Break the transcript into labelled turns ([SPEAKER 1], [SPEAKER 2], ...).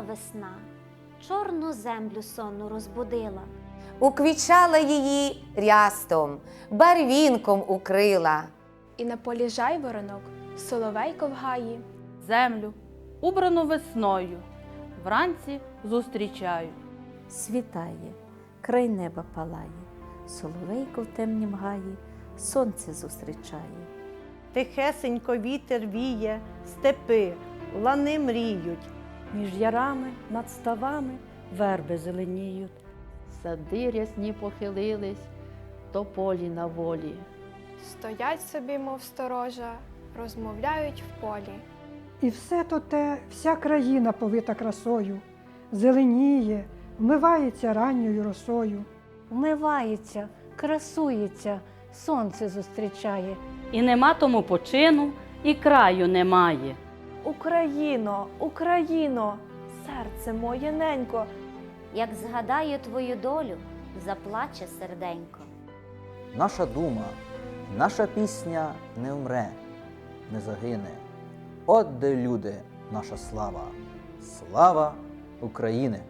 [SPEAKER 1] весна, чорну землю сонну розбудила.
[SPEAKER 2] Уквічала її рястом, барвінком укрила.
[SPEAKER 3] І на полі жайворонок соловейко в гаї.
[SPEAKER 4] землю, убрану весною, вранці зустрічаю.
[SPEAKER 5] Світає, край неба палає, соловейко в темнім гаї, сонце зустрічає.
[SPEAKER 6] Тихесенько вітер віє, степи, лани мріють.
[SPEAKER 7] Між ярами над ставами верби зеленіють.
[SPEAKER 8] Сади рясні похилились, тополі на волі.
[SPEAKER 3] Стоять собі, мов сторожа, розмовляють в полі.
[SPEAKER 9] І все то те, вся країна повита красою, зеленіє, вмивається ранньою росою.
[SPEAKER 5] Вмивається, красується, сонце зустрічає.
[SPEAKER 4] І нема тому почину, і краю немає.
[SPEAKER 10] Україно, Україно, серце моє ненько,
[SPEAKER 1] Як згадаю твою долю, заплаче серденько.
[SPEAKER 11] Наша дума, наша пісня не вмре, не загине. От де люди, наша слава, слава України!